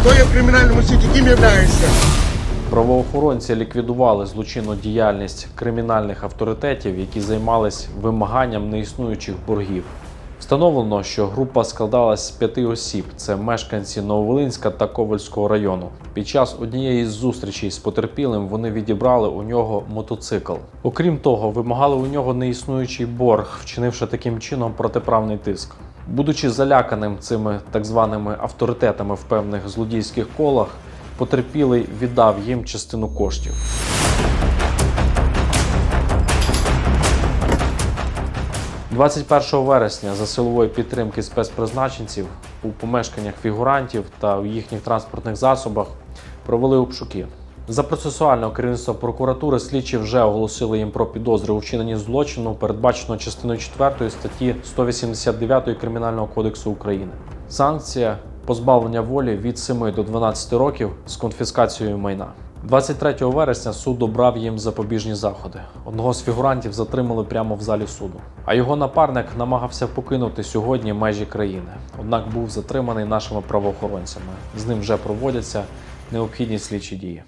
Хто є в кримінальному світі, ким являєшся? Правоохоронці ліквідували злочинну діяльність кримінальних авторитетів, які займались вимаганням неіснуючих боргів. Встановлено, що група складалась з п'яти осіб: це мешканці Нововолинська та Ковальського району. Під час однієї з зустрічей з потерпілим вони відібрали у нього мотоцикл. Окрім того, вимагали у нього неіснуючий борг, вчинивши таким чином протиправний тиск. Будучи заляканим цими так званими авторитетами в певних злодійських колах, потерпілий віддав їм частину коштів. – 21 вересня за силової підтримки спецпризначенців у помешканнях фігурантів та у їхніх транспортних засобах провели обшуки. За процесуального керівництва прокуратури слідчі вже оголосили їм про підозри у вчиненні злочину, передбаченого частиною 4 статті 189 Кримінального кодексу України. Санкція позбавлення волі від 7 до 12 років з конфіскацією майна. 23 вересня суд обрав їм запобіжні заходи. Одного з фігурантів затримали прямо в залі суду. А його напарник намагався покинути сьогодні межі країни. Однак був затриманий нашими правоохоронцями. З ним вже проводяться необхідні слідчі дії.